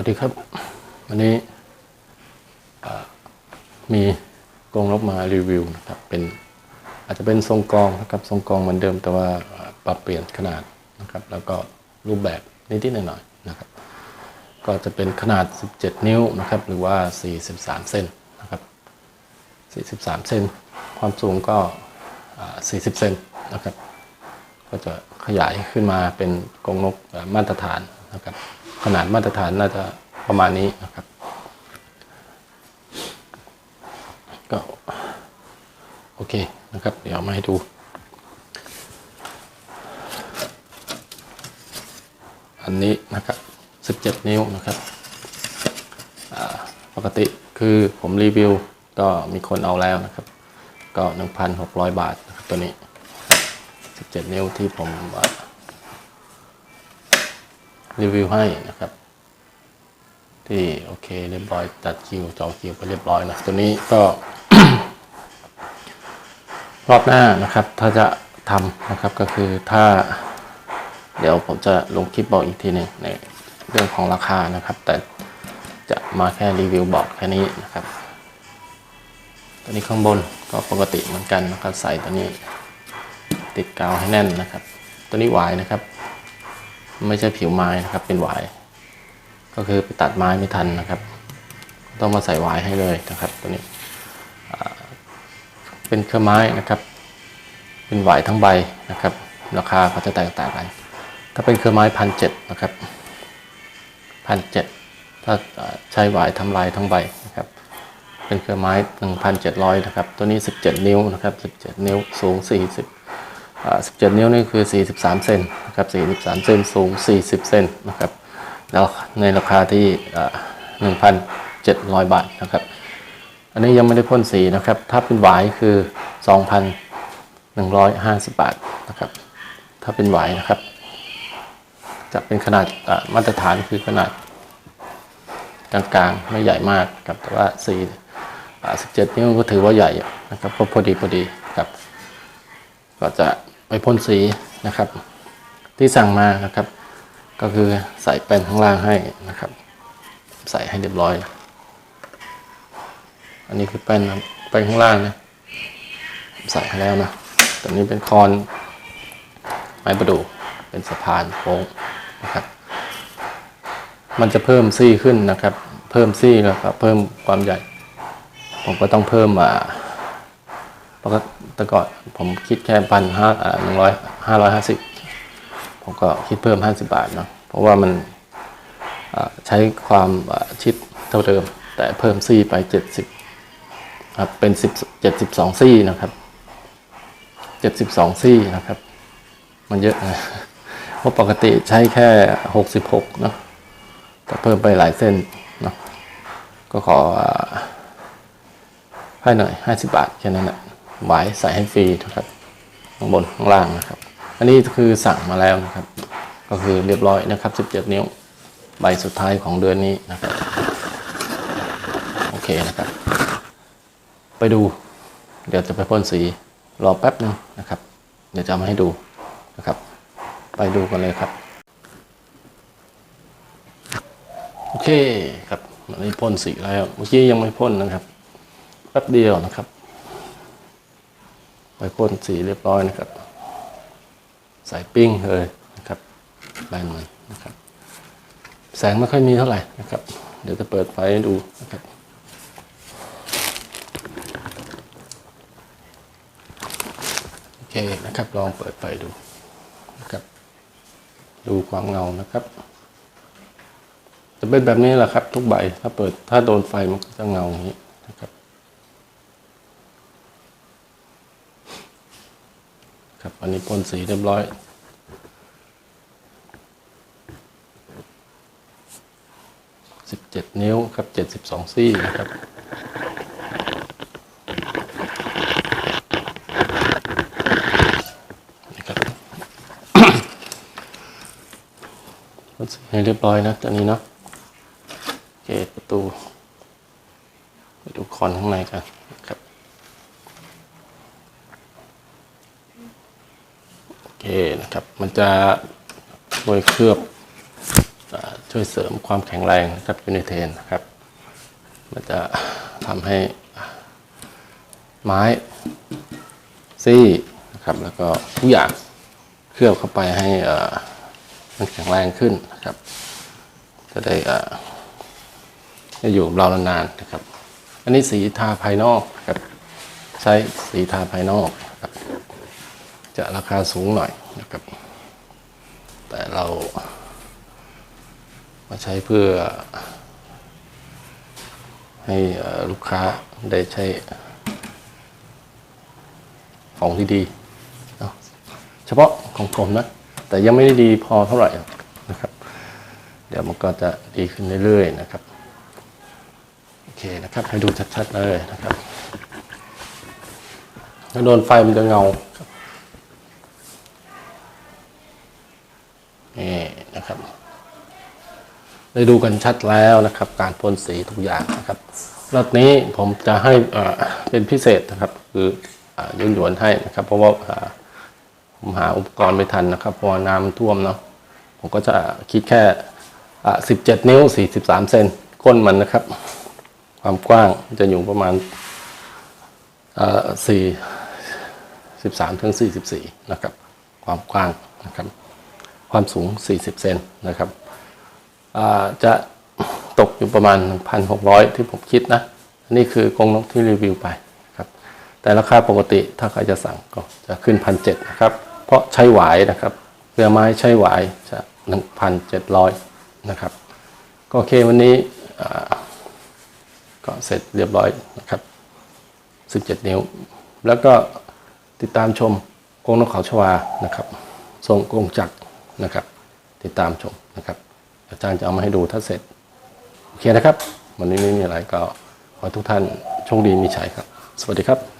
วัสดีครับ วันนี้มีกรงนกมารีวิวนะครับเป็นอาจจะเป็นทรงกองนะครับทรงกองเหมือนเดิมแต่ว่าปรับเปลี่ยนขนาดนะครับ แล้วก็รูปแบบนิดๆหน่อยๆนะครับ ก็จะเป็นขนาด 17 นิ้วนะครับ หรือว่า 43 เซนนะครับ 43 เซนความสูงก็ 40 เซนนะครับ ก็จะขยายขึ้นมาเป็นกรงนกมาตรฐานนะครับ ขนาดมาตรฐานน่าจะประมาณนี้นะครับ ก็โอเคนะครับ เดี๋ยวมาให้ดูอันนี้นะครับ 17 นิ้วนะครับปกติคือผมรีวิวก็มีคนเอาแล้วนะครับ ก็ 1,600 บาทนะครับตัวนี้ 17 นิ้วที่ผมอ่า รีวิวให้นะครับ ที่โอเคเรียบร้อยตัดคิวจองคิวไปเรียบร้อยนะตัวนี้ก็ รอบหน้านะครับ ถ้าจะทำนะครับก็คือถ้า เดี๋ยวผมจะลงคลิปบอกอีกทีหนึ่งในเรื่องของราคานะครับ แต่จะมาแค่รีวิวบอกแค่นี้นะครับ ตัวนี้ข้างบนก็ปกติเหมือนกันนะครับใส่ตัวนี้ ติดกาวให้แน่นนะครับ ตัวนี้หวายนะครับ ไม่ใช่ผิวไม้นะครับ เป็นหวาย ก็คือไปตัดไม้ไม่ทันนะครับ ต้องมาใส่หวายให้เลยนะครับ ตัวนี้เป็นเครือไม้นะครับ เป็นหวายทั้งใบนะครับ ราคาเขาจะแตกต่างกัน ถ้าเป็นเครือไม้พันเจ็ดนะครับพันเจ็ดถ้าใช้หวายทำลายทั้งใบนะครับ เป็นเครือไม้1,700นเจ็ดร้อยนะครับ ตัวนี้17นิ้วนะครับ17นิ้วสูง40อ่า 17 นิ้วนี่คือ 43 เซนนะครับ 43 เซนสูง 40 เซนนะครับแล้วในราคาที่อ่า1,700 บาทนะครับ อันนี้ยังไม่ได้พ่นสีนะครับ ถ้าเป็นหวายคือ 2,150 บาทนะครับ ถ้าเป็นหวายนะครับ จะเป็นขนาดมาตรฐานคือขนาดกลางๆ ไม่ใหญ่มากครับแต่ว่า4อ่า17 นิ้วก็ถือว่าใหญ่นะครับก็พอดีพอดีครับ ก็จะ ไปพ่นสีนะครับ ที่สั่งมานะครับ ก็คือใส่แป้นข้างล่างให้นะครับ ใส่ให้เรียบร้อย อันนี้คือแป้นนะแป้นข้างล่างนะใส่ให้แล้วนะตัวนี้เป็นคอนไม้ประดู่เป็นสะพานโค้งนะครับ มันจะเพิ่มซี่ขึ้นนะครับ เพิ่มซี่แล้วครับเพิ่มความใหญ่ ผมก็ต้องเพิ่มอ่าปกติแต่ก่อน ผมคิดแค่พันห้าหนึ่งร้อยห้าร้อยห้าสิบผมก็คิดเพิ่มห้าสิบาทเนาะเพราะว่ามันใช้ความชิดเท่าเดิม แต่เพิ่มซี่ไปเจ็ดสิบครับเป็นสิบเจ็ดสิบสองซี่นะครับเจ็ดสิบสองซี่นะครับ มันเยอะนะเพราะปกติใช้แค่หกสิบหกเนาะแต่เพิ่มไปหลายเส้นเนาะก็ขอให้หน่อยห้าสิบาทแค่นั้นแหละ หวายใส่ให้ฟรีนะครับข้างบนข้างล่างนะครับ อันนี้คือสั่งมาแล้วนะครับ ก็คือเรียบร้อยนะครับสิบเนิ้ว ใบสุดท้ายของเดือนนี้นะครับโอเคนะครับ ไปดู เดี๋ยวจะไปพ่นสีรอแป๊บหนึงนะครับ เดี๋ยวจะเอามาให้ดูนะครับ ไปดูกันเลยครับโอเคครับอันนี้พ่นสีแล้วเมื่อกี้ยังไม่พ่นนะครับแป๊บเดียวนะครับ ไปพ่นสีเรียบร้อยนะครับใส่ปิ้งเลยนะครับแบนมันนะครับ แสงไม่ค่อยมีเท่าไหร่นะครับ เดี๋ยวจะเปิดไฟให้ดูนะครับโอเคนะครับลองเปิดไฟดูนะครับ ดูความเงานะครับ จะเป็นแบบนี้แหละครับ ทุกใบถ้าเปิดถ้าโดนไฟมันก็จะเงาอย่างนี้นะครับ ครับ อันนี้พ่นสีเรียบร้อย สิบเจ็ดนิ้วครับเจ็ดสิบสองซี่นะครับนี่ครับพ่นสีให้เรียบร้อยนะตัวนี้เนาะโอเคประตู ไปดูคอนข้างในกันนะครับ โอเคนะครับ มันจะโดยเคลือบช่วยเสริมความแข็งแรงนะครับยูนิเทนนะครับ มันจะทำให้ไม้ซี่นะครับ แล้วก็ทุกอย่างเคลือบเข้าไปให้มันแข็งแรงขึ้นนะครับ จะได้เอ่อจะอยู่เรานานๆนะครับ อันนี้สีทาภายนอกครับ ใช้สีทาภายนอกครับ จะราคาสูงหน่อย นะครับ แต่เรา มาใช้เพื่อ ให้ลูกค้าได้ใช้ของที่ดีเนะเฉพาะของผมนะ แต่ยังไม่ได้ดีพอเท่าไหร่นะครับ เดี๋ยวมันก็จะดีขึ้นเรื่อยๆนะครับ โอเคนะครับ ให้ดูชัดๆเลยนะครับถ้าโดนไฟมันจะเงาครับ นะครับ ได้ดูกันชัดแล้วนะครับ การพ่นสีทุกอย่างนะครับรอบนี้ผมจะให้เป็นพิเศษนะครับ คืออยุ่นหยวนให้นะครับ เพราะว่าผมหาอุปกรณ์ไม่ทันนะครับเพราะน้ำท่วมเนาะผมก็จะคิดแค่17นิ้ว43เซนก้นมันนะครับ ความกว้างจะอยู่ประมาณเอ่อ4 13ถึง44นะครับ ความกว้างนะครับ ความสูง 40 เซนนะครับจะตกอยู่ประมาณ 1,600 ที่ผมคิดนะนนี้คือกรงนกที่รีวิวไปครับแต่ราคาปกติถ้าใครจะสั่งก็จะขึ้น 1,700นะครับ เพราะใช้หวายนะครับเรือไม้ใช้หวายจะ 1,700 นะครับ ก็โอเควันนี้ก็เสร็จเรียบร้อยนะครับ 17 นิ้ว แล้วก็ติดตามชมกรงนกเขาชวานะครับ ทรงกรงจักร นะครับ ติดตามชมนะครับ อาจารย์จะเอามาให้ดูถ้าเสร็จ โอเคนะครับ วันนี้ไม่มีอะไรก็ขอทุกท่านโชคดีมีชัยครับ สวัสดีครับ